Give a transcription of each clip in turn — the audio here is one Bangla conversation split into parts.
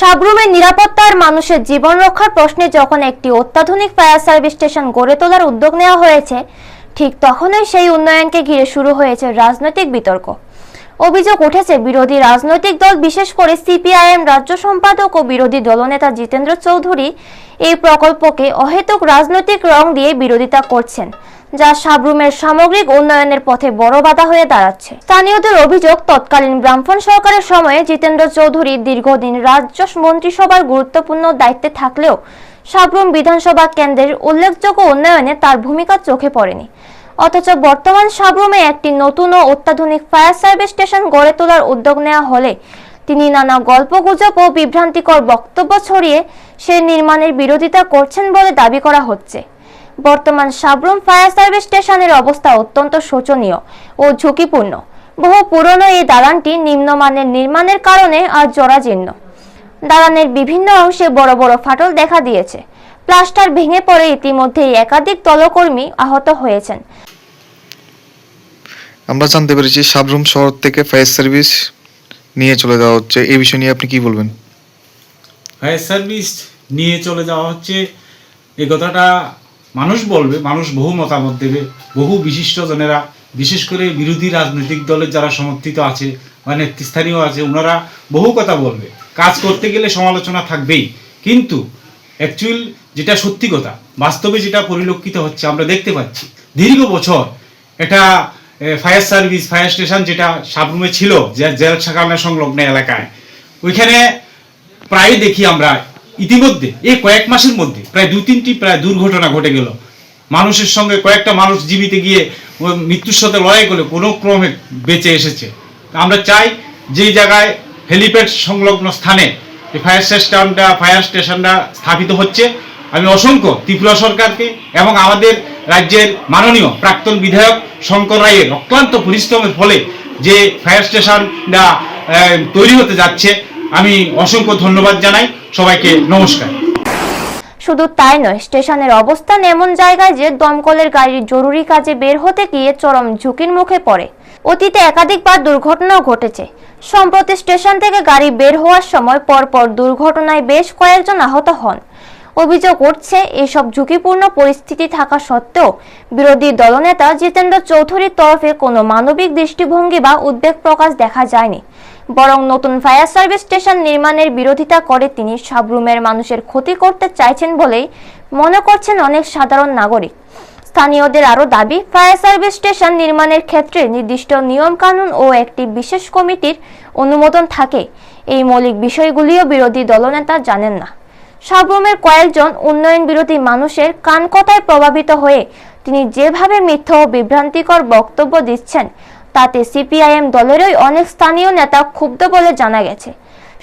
সাবরুমের নিরাপত্তার মানুষের জীবন রক্ষার প্রশ্নে যখন একটি অত্যাধুনিক ফায়ার সার্ভিস স্টেশন গড়ে তোলার উদ্যোগ নেওয়া হয়েছে, ঠিক তখনই সেই উন্নয়নকে ঘিরে শুরু হয়েছে রাজনৈতিক বিতর্ক। অভিযোগ উঠেছে, বিরোধী রাজনৈতিক দল, বিশেষ করে সিপিআইএম রাজ্য সম্পাদক ও বিরোধী দলনেতা জিতেন্দ্র চৌধুরী, এই প্রকল্পকে অহেতুক রাজনৈতিক রং দিয়ে বিরোধিতা করছেন, যা সাবরুমের সামগ্রিক উন্নয়নের পথে বড় বাধা হয়ে দাঁড়াচ্ছে। স্থানীয়দের অভিযোগ, তৎকালীন ব্রাহ্মণ সরকারের সময়ে জিতেন্দ্র চৌধুরী দীর্ঘদিন রাজ্য মন্ত্রিসভার গুরুত্বপূর্ণ দায়িত্বে থাকলেও সাবরুম বিধানসভা কেন্দ্রের উল্লেখযোগ্য উন্নয়নে তার ভূমিকা চোখে পড়েনি। অথচ বর্তমান সাবরুমে একটি নতুন ও অত্যাধুনিক ফায়ার সার্ভিস স্টেশন গড়ে তোলার উদ্যোগ নেওয়া হলে তিনি নানা গল্পগুজব ও বিভ্রান্তিকর বক্তব্য ছড়িয়ে সে নির্মাণের বিরোধিতা করছেন বলে দাবি করা হচ্ছে। বর্তমান সাবরুম ফায়ার সার্ভিস স্টেশনের অবস্থা অত্যন্ত শোচনীয় ও ঝুঁকিপূর্ণ। বহু পুরনো এই দালানটি নিম্নমানের নির্মাণের কারণে আজ জরাজীর্ণ। দালানের বিভিন্ন অংশে বড় বড় ফাটল দেখা দিয়েছে। প্লাস্টার ভেঙে পড়ে ইতিমধ্যেই একাধিক দলকর্মী আহত হয়েছেন। আমরা জানতে পেরেছি সাবরুম শহর থেকে ফায়ার সার্ভিস নিয়ে চলে যাওয়া হচ্ছে। এই বিষয় নিয়ে আপনি কি বলবেন? ফায়ার সার্ভিস নিয়ে চলে যাওয়া হচ্ছে। এই কথাটা মানুষ বলবে, মানুষ বহু মতামত দেবে, বহু বিশিষ্টজনেরা, বিশেষ করে বিরোধী রাজনৈতিক দলের যারা সমর্থিত আছে বা নেতৃস্থানীয় আছে, ওনারা বহু কথা বলবে। কাজ করতে গেলে সমালোচনা থাকবেই। কিন্তু অ্যাকচুয়াল যেটা সত্যি কথা, বাস্তবে যেটা পরিলক্ষিত হচ্ছে, আমরা দেখতে পাচ্ছি। দীর্ঘ বছর এটা ফায়ার সার্ভিস ফায়ার স্টেশন যেটা সাবরুমে ছিল, যে জেল শাখানা সংলগ্ন এলাকায়। ওইখানে প্রায় দেখি আমরা ইতিমধ্যে এই কয়েক মাসের মধ্যে, প্রায় দু তিনটি প্রায় দুর্ঘটনা ঘটে গেল। মানুষের সঙ্গে কয়েকটা মানুষ জীবিতে গিয়ে মৃত্যুর সাথে লড়াই করে কোনো ক্রমে বেঁচে এসেছে। আমরা চাই যেই জায়গায় হেলিপ্যাড সংলগ্ন স্থানে ফায়ার স্টেশনটা ফায়ার স্টেশনটা স্থাপিত হচ্ছে। আমি অসংখ্য ত্রিপুরা সরকারকে এবং আমাদের রাজ্যের মাননীয় প্রাক্তন বিধায়ক শঙ্কর রায়ের অক্লান্ত পরিশ্রমের ফলে যে ফায়ার স্টেশনটা তৈরি হতে যাচ্ছে, আমি অসংখ্য ধন্যবাদ জানাই। সবাইকে নমস্কার। শুধু তাই নয়, স্টেশনের অবস্থান এমন জায়গায় যে দমকলের গাড়ির জরুরি কাজে বের হতে গিয়ে চরম ঝুঁকির মুখে পড়ে। অতীতে একাধিকবার দুর্ঘটনাও ঘটেছে। সম্প্রতি স্টেশন থেকে গাড়ি বের হওয়ার সময় পরপর দুর্ঘটনায় বেশ কয়েকজন আহত হন। অভিযোগ উঠছে এইসব ঝুঁকিপূর্ণ পরিস্থিতি থাকা সত্ত্বেও বিরোধী দলনেতা জিতেন্দ্র চৌধুরীর তরফে কোনো মানবিক দৃষ্টিভঙ্গি বা উদ্বেগ প্রকাশ দেখা যায়নি। বরং নতুন ফায়ার সার্ভিস স্টেশন নির্মাণের বিরোধিতা করে তিনি সাবরুমের মানুষের ক্ষতি করতে চাইছেন বলেই মনে করছেন অনেক সাধারণ নাগরিক। স্থানীয়দের আরও দাবি, ফায়ার সার্ভিস স্টেশন নির্মাণের ক্ষেত্রে নির্দিষ্ট নিয়মকানুন ও একটি বিশেষ কমিটির অনুমোদন থাকে। এই মৌলিক বিষয়গুলিও বিরোধী দলনেতা জানেন না। সাবরুমের কয়েকজন উন্নয়ন বিরোধী মানুষের কানকতায় প্রভাবিত হয়ে তিনি যেভাবে মিথ্যা ও বিভ্রান্তিকর বক্তব্য দিচ্ছেন, তাতে সিপিআইএম দলেরই অনেক স্থানীয় নেতা ক্ষুব্ধ বলে জানা গেছে।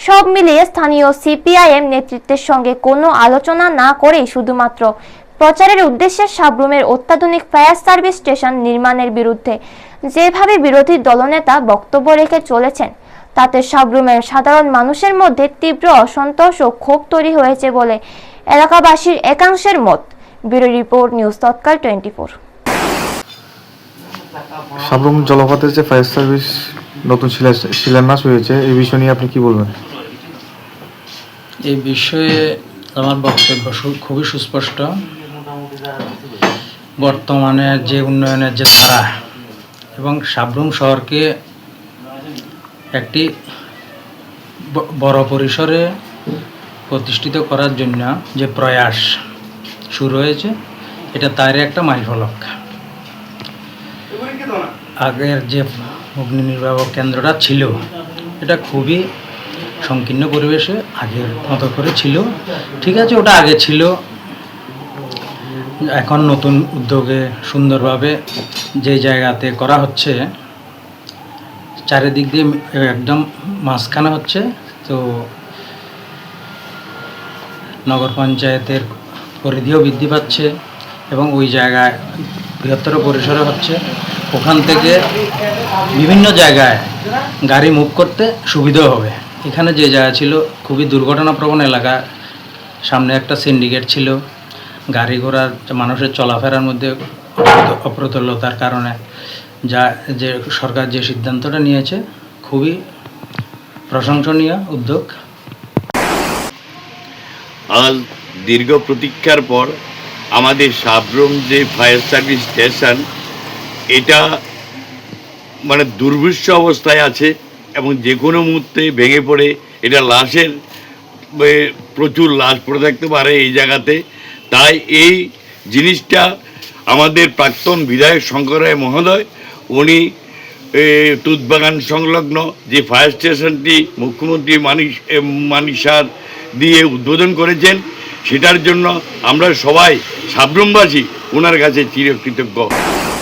সব মিলিয়ে স্থানীয় সিপিআইএম নেতৃত্বের সঙ্গে কোনো আলোচনা না করেই শুধুমাত্র প্রচারের উদ্দেশ্যে সাবরুমের অত্যাধুনিক ফায়ার সার্ভিস স্টেশন নির্মাণের বিরুদ্ধে যেভাবে বিরোধী দলনেতা বক্তব্য রেখে চলেছেন তাতে সাবরুমের সাধারণ মানুষের মধ্যে তীব্র অসন্তোষ ও ক্ষোভ তৈরি হয়েছে বলে এলাকাবাসীর একাংশের মত। Bureau report news Tatkal twenty four. Sabroom জলপথের যে ফায়ার সার্ভিস নতুন শিলা- শিলান্যাস হয়েছে এই বিষয় নিয়ে আপনি কি বলবেন? এই বিষয়ে আমার বক্তব্য খুবই সুস্পষ্ট। বর্তমানে যে উন্নয়নের যে ধারা এবং সাবরুম শহরকে একটি বড় পরিসরে প্রতিষ্ঠিত করার জন্য যে প্রয়াস শুরু হয়েছে, এটা তারই একটা মাইলফলক। আগের যে অগ্নি নির্বাপক কেন্দ্রটা ছিল, এটা খুবই সংকীর্ণ পরিবেশে আগের মতো করে ছিল। ঠিক আছে, ওটা আগে ছিল। এখন নতুন উদ্যোগে সুন্দরভাবে যে জায়গাতে করা হচ্ছে চারিদিক দিয়ে একদম মাঝখানে হচ্ছে, তো নগর পঞ্চায়েতের পরিধিও বৃদ্ধি পাচ্ছে এবং ওই জায়গায় বৃহত্তর পরিসরে হচ্ছে, ওখান থেকে বিভিন্ন জায়গায় গাড়ি মুভ করতে সুবিধাও হবে। এখানে যে জায়গা ছিল, খুবই দুর্ঘটনাপ্রবণ এলাকা। সামনে একটা সিন্ডিকেট ছিল। গাড়ি ঘোড়ার মানুষের চলাফেরার মধ্যে অপ্রতুলতার কারণে যা যে সরকার যে সিদ্ধান্তটা নিয়েছে, খুবই প্রশংসনীয় উদ্যোগ। আজ দীর্ঘ প্রতীক্ষার পর আমাদের সাবরুম যে ফায়ার সার্ভিস স্টেশন, এটা মানে দুর্বিষ অবস্থায় আছে এবং যে কোনো মুহূর্তে ভেঙে পড়ে, এটা লাশের প্রচুর লাশ পড়ে থাকতে পারে এই জায়গাতে। তাই এই জিনিসটা আমাদের প্রাক্তন বিধায়ক শঙ্কর রায় মহোদয় উনি তুতবাগান সংলগ্ন যে ফায়ার স্টেশনটি মুখ্যমন্ত্রী মানিস মানিসার দিয়ে উদ্বোধন করেছেন, সেটার জন্য আমরা সবাই সাবরমবাসী ওনার কাছে চিরকৃতজ্ঞ।